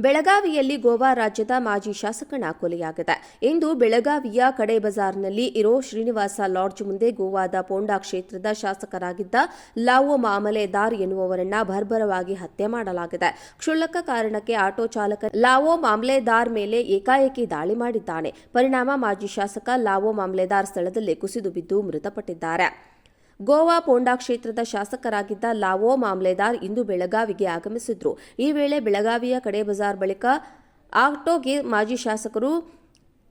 ಬೆಳಗಾವಿಯಲ್ಲಿ ಗೋವಾ ರಾಜ್ಯದ ಮಾಜಿ ಶಾಸಕನ ಕೊಲೆಯಾಗಿದೆ. ಇಂದು ಬೆಳಗಾವಿಯ ಕಡೆ ಬಜಾರ್ನಲ್ಲಿ ಇರೋ ಶ್ರೀನಿವಾಸ ಲಾಡ್ಜ್ ಮುಂದೆ ಗೋವಾದ ಪೋಂಡಾ ಕ್ಷೇತ್ರದ ಶಾಸಕರಾಗಿದ್ದ ಲಾವೋ ಮಾಮಲೆದಾರ್ ಎನ್ನುವವರನ್ನ ಬರ್ಬರವಾಗಿ ಹತ್ಯೆ ಮಾಡಲಾಗಿದೆ. ಕ್ಷುಲ್ಲಕ ಕಾರಣಕ್ಕೆ ಆಟೋ ಚಾಲಕ ಲಾವೋ ಮಾಮಲೆದಾರ್ ಮೇಲೆ ಏಕಾಏಕಿ ದಾಳಿ ಮಾಡಿದ್ದಾನೆ. ಪರಿಣಾಮ ಮಾಜಿ ಶಾಸಕ ಲಾವೋ ಮಾಮ್ಲೆದಾರ್ ಸ್ಥಳದಲ್ಲೇ ಕುಸಿದು ಬಿದ್ದು ಮೃತಪಟ್ಟಿದ್ದಾರೆ. ಗೋವಾ ಪೋಂಡಾ ಕ್ಷೇತ್ರದ ಶಾಸಕರಾಗಿದ್ದ ಲಾವೋ ಮಾಮ್ಲೆದಾರ್ ಇಂದು ಬೆಳಗಾವಿಗೆ ಆಗಮಿಸಿದ್ರು. ಈ ವೇಳೆ ಬೆಳಗಾವಿಯ ಕಡೆ ಬಜಾರ್ ಬಳಿಕ ಆಕ್ಟೋಗೆ ಮಾಜಿ ಶಾಸಕರು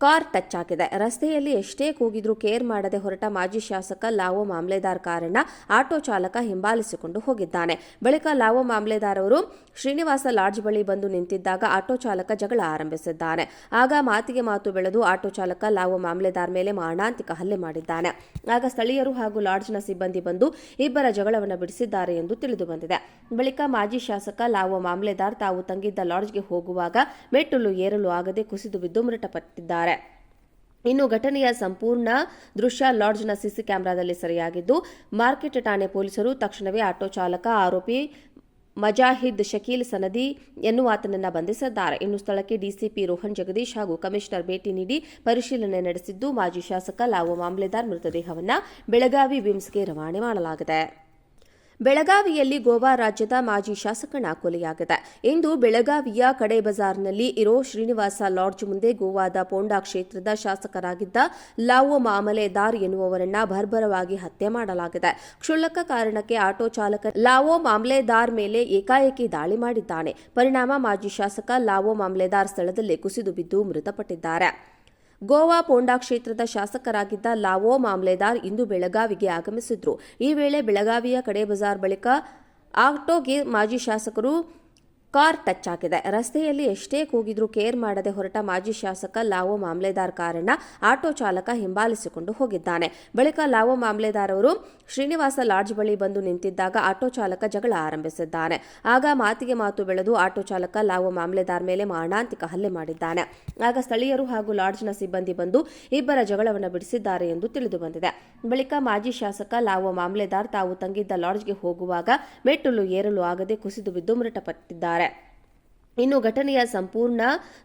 ಕಾರ್ ಟಚ್ ಆಗಿದೆ. ರಸ್ತೆಯಲ್ಲಿ ಎಷ್ಟೇ ಕೂಗಿದ್ರೂ ಕೇರ್ ಮಾಡದೆ ಹೊರಟ ಮಾಜಿ ಶಾಸಕ ಲಾವೋ ಮಾಮ್ಲೆದಾರ್ ಕಾರಣ ಆಟೋ ಚಾಲಕ ಹಿಂಬಾಲಿಸಿಕೊಂಡು ಹೋಗಿದ್ದಾನೆ. ಬಳಿಕ ಲಾವೋ ಮಾಮ್ಲೆದಾರ್ ಅವರು ಶ್ರೀನಿವಾಸ ಲಾಡ್ಜ್ ಬಳಿ ಬಂದು ನಿಂತಿದ್ದಾಗ ಆಟೋ ಚಾಲಕ ಜಗಳ ಆರಂಭಿಸಿದ್ದಾನೆ. ಆಗ ಮಾತಿಗೆ ಮಾತು ಬೆಳೆದು ಆಟೋ ಚಾಲಕ ಲಾವೋ ಮಾಮ್ಲೆದಾರ್ ಮೇಲೆ ಮಾರಣಾಂತಿಕ ಹಲ್ಲೆ ಮಾಡಿದ್ದಾನೆ. ಆಗ ಸ್ಥಳೀಯರು ಹಾಗೂ ಲಾಡ್ಜ್ನ ಸಿಬ್ಬಂದಿ ಬಂದು ಇಬ್ಬರ ಜಗಳವನ್ನು ಬಿಡಿಸಿದ್ದಾರೆ ಎಂದು ತಿಳಿದು ಬಂದಿದೆ. ಬಳಿಕ ಮಾಜಿ ಶಾಸಕ ಲಾವೋ ಮಾಮ್ಲೆದಾರ್ ತಾವು ತಂಗಿದ್ದ ಲಾಡ್ಜ್ಗೆ ಹೋಗುವಾಗ ಮೆಟ್ಟಲು ಏರಲು ಆಗದೆ ಕುಸಿದು ಬಿದ್ದು ಮೃತಪಟ್ಟಿದ್ದಾರೆ. ಇನ್ನು ಘಟನೆಯ ಸಂಪೂರ್ಣ ದೃಶ್ಯ ಲಾಡ್ಜ್ನ ಸಿಸಿ ಕ್ಯಾಮೆರಾದಲ್ಲಿ ಸೆರೆಯಾಗಿದ್ದು, ಮಾರ್ಕೆಟ್ ಠಾಣೆ ಪೊಲೀಸರು ತಕ್ಷಣವೇ ಆಟೋ ಚಾಲಕ ಆರೋಪಿ ಮಜಾಹಿದ್ ಶಕೀಲ್ ಸನದಿ ಎನ್ನುವಾತನನ್ನು ಬಂಧಿಸಿದ್ದಾರೆ. ಇನ್ನು ಸ್ಥಳಕ್ಕೆ ಡಿಸಿಪಿ ರೋಹನ್ ಜಗದೀಶ್ ಹಾಗೂ ಕಮಿಷನರ್ ಭೇಟಿ ನೀಡಿ ಪರಿಶೀಲನೆ ನಡೆಸಿದ್ದು ಮಾಜಿ ಶಾಸಕ ಲಾವೋ ಮಾಮ್ಲೆದಾರ್ ಮೃತದೇಹವನ್ನು ಬೆಳಗಾವಿ ವಿಮ್ಸ್ಗೆ ರವಾನೆ ಮಾಡಲಾಗಿದೆ. ಬೆಳಗಾವಿಯಲ್ಲಿ ಗೋವಾ ರಾಜ್ಯದ ಮಾಜಿ ಶಾಸಕನ ಕೊಲೆಯಾಗಿದೆ. ಇಂದು ಬೆಳಗಾವಿಯ ಕಡೆ ಬಜಾರ್ನಲ್ಲಿ ಇರೋ ಶ್ರೀನಿವಾಸ ಲಾಡ್ಜ್ ಮುಂದೆ ಗೋವಾದ ಪೋಂಡಾ ಕ್ಷೇತ್ರದ ಶಾಸಕರಾಗಿದ್ದ ಲಾವೋ ಮಾಮಲೆದಾರ್ ಎನ್ನುವವರನ್ನ ಬರ್ಬರವಾಗಿ ಹತ್ಯೆ ಮಾಡಲಾಗಿದೆ. ಕ್ಷುಲ್ಲಕ ಕಾರಣಕ್ಕೆ ಆಟೋ ಚಾಲಕ ಲಾವೋ ಮಾಮಲೆದಾರ್ ಮೇಲೆ ಏಕಾಏಕಿ ದಾಳಿ ಮಾಡಿದ್ದಾನೆ. ಪರಿಣಾಮ ಮಾಜಿ ಶಾಸಕ ಲಾವೋ ಮಾಮ್ಲೆದಾರ್ ಸ್ಥಳದಲ್ಲೇ ಕುಸಿದು ಬಿದ್ದು ಮೃತಪಟ್ಟಿದ್ದಾರೆ. ಗೋವಾ ಪೋಂಡಾ ಕ್ಷೇತ್ರದ ಶಾಸಕರಾಗಿದ್ದ ಲಾವೋ ಮಾಮ್ಲೆದಾರ್ ಇಂದು ಬೆಳಗಾವಿಗೆ ಆಗಮಿಸಿದ್ರು. ಈ ವೇಳೆ ಬೆಳಗಾವಿಯ ಕಡೆ ಬಜಾರ್ ಬಳಿಕ ಆಕ್ಟೋಗೆ ಮಾಜಿ ಶಾಸಕರು ಕಾರ್ ಟಚ್ ಆಗಿದೆ. ರಸ್ತೆಯಲ್ಲಿ ಎಷ್ಟೇ ಕೂಗಿದ್ರೂ ಕೇರ್ ಮಾಡದೆ ಹೊರಟ ಮಾಜಿ ಶಾಸಕ ಲಾವೋ ಮಾಮ್ಲೆದಾರ್ ಕಾರಣ ಆಟೋ ಚಾಲಕ ಹಿಂಬಾಲಿಸಿಕೊಂಡು ಹೋಗಿದ್ದಾನೆ. ಬಳಿಕ ಲಾವೋ ಮಾಮ್ಲೆದಾರ್ ಅವರು ಶ್ರೀನಿವಾಸ ಲಾಡ್ಜ್ ಬಳಿ ಬಂದು ನಿಂತಿದ್ದಾಗ ಆಟೋ ಚಾಲಕ ಜಗಳ ಆರಂಭಿಸಿದ್ದಾನೆ. ಆಗ ಮಾತಿಗೆ ಮಾತು ಬೆಳೆದು ಆಟೋ ಚಾಲಕ ಲಾವೋ ಮಾಮ್ಲೆದಾರ್ ಮೇಲೆ ಮಾರಣಾಂತಿಕ ಹಲ್ಲೆ ಮಾಡಿದ್ದಾನೆ. ಆಗ ಸ್ಥಳೀಯರು ಹಾಗೂ ಲಾಡ್ಜ್ನ ಸಿಬ್ಬಂದಿ ಬಂದು ಇಬ್ಬರ ಜಗಳವನ್ನು ಬಿಡಿಸಿದ್ದಾರೆ ಎಂದು ತಿಳಿದು ಬಂದಿದೆ. ಬಳಿಕ ಮಾಜಿ ಶಾಸಕ ಲಾವೋ ಮಾಮ್ಲೆದಾರ್ ತಾವು ತಂಗಿದ್ದ ಲಾಡ್ಜ್ಗೆ ಹೋಗುವಾಗ ಮೆಟ್ಟಲು ಏರಲು ಆಗದೆ ಕುಸಿದು ಬಿದ್ದು ಮೃತಪಟ್ಟಿದ್ದಾರೆ. ಇನ್ನು ಘಟನೆಯ ಸಂಪೂರ್ಣ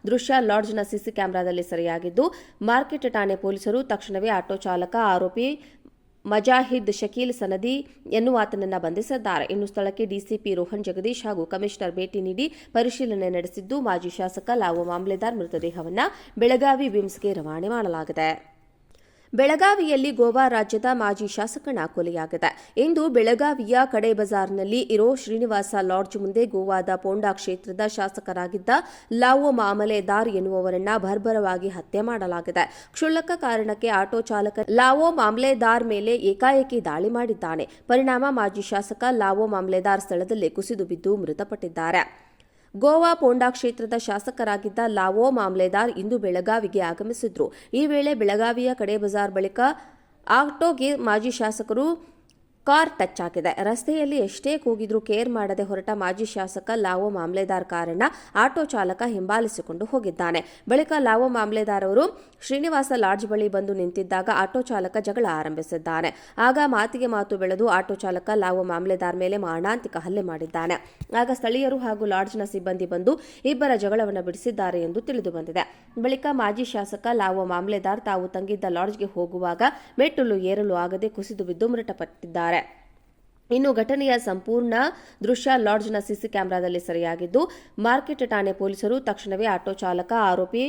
ದೃಶ್ಯ ಲಾಡ್ಜ್ನ ಸಿಸಿ ಕ್ಯಾಮೆರಾದಲ್ಲಿ ಸೆರೆಯಾಗಿದ್ದು, ಮಾರ್ಕೆಟ್ ಠಾಣೆ ಪೊಲೀಸರು ತಕ್ಷಣವೇ ಆಟೋ ಚಾಲಕ ಆರೋಪಿ ಮಜಾಹಿದ್ ಶಕೀಲ್ ಸನದಿ ಎನ್ನುವಾತನನ್ನು ಬಂಧಿಸಿದ್ದಾರೆ. ಇನ್ನು ಸ್ಥಳಕ್ಕೆ ಡಿಸಿಪಿ ರೋಹನ್ ಜಗದೀಶ್ ಹಾಗೂ ಕಮಿಷನರ್ ಭೇಟಿ ನೀಡಿ ಪರಿಶೀಲನೆ ನಡೆಸಿದ್ದು, ಮಾಜಿ ಶಾಸಕ ಲಾವು ಮಾಮ್ಲೆದಾರ್ ಮೃತದೇಹವನ್ನು ಬೆಳಗಾವಿ ವಿಮ್ಸ್ಗೆ ರವಾನೆ ಮಾಡಲಾಗಿದೆ. ಬೆಳಗಾವಿಯಲ್ಲಿ ಗೋವಾ ರಾಜ್ಯದ ಮಾಜಿ ಶಾಸಕನ ಕೊಲೆಯಾಗಿದೆ. ಇಂದು ಬೆಳಗಾವಿಯ ಕಡೆ ಬಜಾರ್ನಲ್ಲಿ ಇರೋ ಶ್ರೀನಿವಾಸ ಲಾಡ್ಜ್ ಮುಂದೆ ಗೋವಾದ ಪೋಂಡಾ ಕ್ಷೇತ್ರದ ಶಾಸಕರಾಗಿದ್ದ ಲಾವೋ ಮಾಮಲೆದಾರ್ ಎನ್ನುವವರನ್ನ ಬರ್ಬರವಾಗಿ ಹತ್ಯೆ ಮಾಡಲಾಗಿದೆ. ಕ್ಷುಲ್ಲಕ ಕಾರಣಕ್ಕೆ ಆಟೋ ಚಾಲಕ ಲಾವೋ ಮಾಮ್ಲೆದಾರ್ ಮೇಲೆ ಏಕಾಏಕಿ ದಾಳಿ ಮಾಡಿದ್ದಾನೆ. ಪರಿಣಾಮ ಮಾಜಿ ಶಾಸಕ ಲಾವೋ ಮಾಮ್ಲೆದಾರ್ ಸ್ಥಳದಲ್ಲೇ ಕುಸಿದು ಬಿದ್ದು ಮೃತಪಟ್ಟಿದ್ದಾರೆ. ಗೋವಾ ಪೋಂಡಾ ಕ್ಷೇತ್ರದ ಶಾಸಕರಾಗಿದ್ದ ಲಾವೋ ಮಾಮ್ಲೆದಾರ್ ಇಂದು ಬೆಳಗಾವಿಗೆ ಆಗಮಿಸಿದ್ರು. ಈ ವೇಳೆ ಬೆಳಗಾವಿಯ ಕಡೆ ಬಜಾರ್ ಬಳಿಕ ಆಕ್ಟೋಗೆ ಮಾಜಿ ಶಾಸಕರು ಕಾರ್ ಟಚ್ ಆಗಿದೆ ರಸ್ತೆಯಲ್ಲಿ ಎಷ್ಟೇ ಕೂಗಿದ್ರೂ ಕೇರ್ ಮಾಡದೆ ಹೊರಟ ಮಾಜಿ ಶಾಸಕ ಲಾವೋ ಮಾಮ್ಲೆದಾರ್ ಕಾರನ್ನ ಆಟೋ ಚಾಲಕ ಹಿಂಬಾಲಿಸಿಕೊಂಡು ಹೋಗಿದ್ದಾನೆ. ಬಳಿಕ ಲಾವೋ ಮಾಮ್ಲೆದಾರ್ ಅವರು ಶ್ರೀನಿವಾಸ ಲಾಡ್ಜ್ ಬಳಿ ಬಂದು ನಿಂತಿದ್ದಾಗ ಆಟೋ ಚಾಲಕ ಜಗಳ ಆರಂಭಿಸಿದ್ದಾನೆ. ಆಗ ಮಾತಿಗೆ ಮಾತು ಬೆಳೆದು ಆಟೋ ಚಾಲಕ ಲಾವೋ ಮಾಮ್ಲೆದಾರ್ ಮೇಲೆ ಮಾರಣಾಂತಿಕ ಹಲ್ಲೆ ಮಾಡಿದ್ದಾನೆ. ಆಗ ಸ್ಥಳೀಯರು ಹಾಗೂ ಲಾಡ್ಜ್ನ ಸಿಬ್ಬಂದಿ ಬಂದು ಇಬ್ಬರ ಜಗಳವನ್ನು ಬಿಡಿಸಿದ್ದಾರೆ ಎಂದು ತಿಳಿದು ಬಂದಿದೆ. ಬಳಿಕ ಮಾಜಿ ಶಾಸಕ ಲಾವೋ ಮಾಮ್ಲೆದಾರ್ ತಾವು ತಂಗಿದ್ದ ಲಾಡ್ಜ್ಗೆ ಹೋಗುವಾಗ ಮೆಟ್ಟಲು ಏರಲು ಆಗದೆ ಕುಸಿದು ಬಿದ್ದು ಮೃತಪಟ್ಟಿದ್ದಾರೆ. ಇನ್ನು ಘಟನೆಯ ಸಂಪೂರ್ಣ ದೃಶ್ಯ ಲಾಡ್ಜ್ನ ಸಿಸಿ ಕ್ಯಾಮೆರಾದಲ್ಲಿ ಸೆರೆಯಾಗಿದ್ದು, ಮಾರ್ಕೆಟ್ ಠಾಣೆ ಪೊಲೀಸರು ತಕ್ಷಣವೇ ಆಟೋ ಚಾಲಕ ಆರೋಪಿ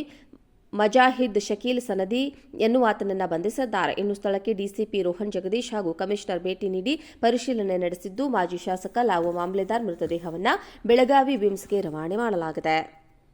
ಮಜಾಹಿದ್ ಶಕೀಲ್ ಸನದಿ ಎನ್ನುವಾತನನ್ನು ಬಂಧಿಸಿದ್ದಾರೆ. ಇನ್ನು ಸ್ಥಳಕ್ಕೆ ಡಿಸಿಪಿ ರೋಹನ್ ಜಗದೀಶ್ ಹಾಗೂ ಕಮಿಷನರ್ ಭೇಟಿ ನೀಡಿ ಪರಿಶೀಲನೆ ನಡೆಸಿದ್ದು, ಮಾಜಿ ಶಾಸಕ ಲಾವೋ ಮಾಮ್ಲೆದಾರ್ ಮೃತದೇಹವನ್ನು ಬೆಳಗಾವಿ ಬಿಮ್ಸ್ಗೆ ರವಾನೆ ಮಾಡಲಾಗಿದೆ.